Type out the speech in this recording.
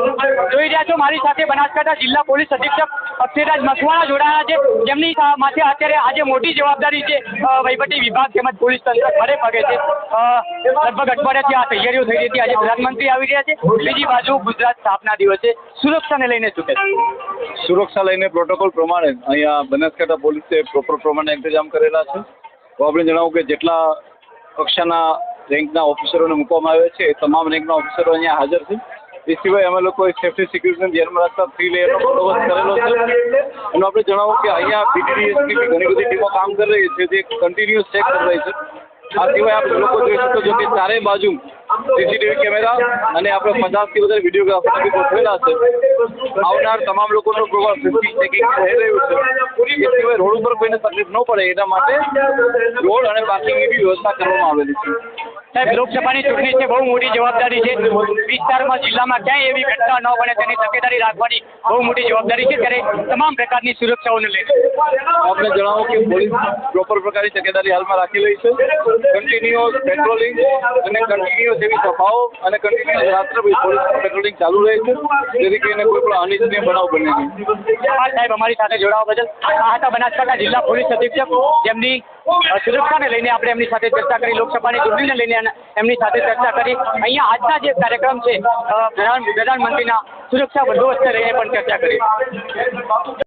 જોઈ રહ્યા છો, મારી સાથે બનાસકાંઠા જિલ્લા પોલીસ અધિક્ષક અક્ષયરાજ મકવાણા જોડાયા છે. જેમની માથે અત્યારે આજે મોટી જવાબદારી છે વહીવટી વિભાગ તેમજ પોલીસ તંત્ર ખરે પગે છે. લગભગ અઠવાડિયાથી આ તૈયારીઓ થઈ રહી હતી આજે પ્રધાનમંત્રી આવી રહ્યા છે. બીજી બાજુ ગુજરાત સ્થાપના દિવસે સુરક્ષાને લઈને કહેશો? સુરક્ષા લઈને પ્રોટોકોલ પ્રમાણે અહીંયા બનાસકાંઠા પોલીસે પ્રોપર પ્રમાણે ઇંતજામ કરેલા છે. તો આપણે જણાવું કે જેટલા કક્ષાના રેન્કના ઓફિસરોને મૂકવામાં આવ્યા છે તમામ રેન્કના ઓફિસરો અહીંયા હાજર છે. એ સિવાય અમે લોકોએ સેફ્ટી સિક્યુરિટીને ધ્યાનમાં રાખતા થ્રી લેયરનો બંદોબસ્ત કરેલો છે. અને આપણે જણાવું કે અહીંયા બીડીડી એસપીની ઘણી બધી ટીમો કામ કરી રહી છે, જે કન્ટિન્યુઅસ ચેક કરી રહી છે. આ સિવાય આપણે લોકો જોઈ શકો છો કે ચારેય બાજુ સીસીટીવી કેમેરા અને આપણે પચાસથી વધારે વિડીયોગ્રાફર બી ગોઠવેલા છે. આવનાર તમામ લોકોનું પ્રોગ્રામ ફિફ્ટી ચેકિંગ થઈ રહ્યું છે. એ સિવાય રોડ ઉપર કોઈને તકલીફ ન પડે, એના માટે રોડ અને પાર્કિંગની બી વ્યવસ્થા કરવામાં આવેલી છે. સાહેબ લોકસભાની ચૂંટણી છે બહુ મોટી જવાબદારી છે. વિસ્તારમાં જિલ્લામાં ક્યાંય એવી ઘટના ન બને તેની તકેદારી રાખવાની બહુ મોટી જવાબદારી છે. ત્યારે તમામ પ્રકારની સુરક્ષાઓને લઈને આપણે જણાવો કે પોલીસ પ્રોપર પ્રકારની તકેદારી હાલમાં રાખી રહી છે. કન્ટિન્યુઅસ પેટ્રોલિંગ અને કન્ટિન્યુઅસ એવી સભાઓ અને કન્ટિન્યુઅસ રાત્રે પોલીસ પેટ્રોલિંગ ચાલુ રહે છે. જેથી કરીને કોઈ પણ અનિચ્છનીય બનાવ બને નહીં. સાહેબ અમારી સાથે જોડાવા બદલ. આ હતા બનાસકાંઠા જિલ્લા પોલીસ અધિક્ષક જેમની સુરક્ષાને લઈને આપણે એમની સાથે ચર્ચા કરી, લોકસભાની ચૂંટણીને લઈને એમની સાથે ચર્ચા કરી. અહીંયા આજના જે કાર્યક્રમ છે પ્રધાન, પ્રધાનમંત્રીના સુરક્ષા બંદોબસ્તને લઈને પણ ચર્ચા કરી.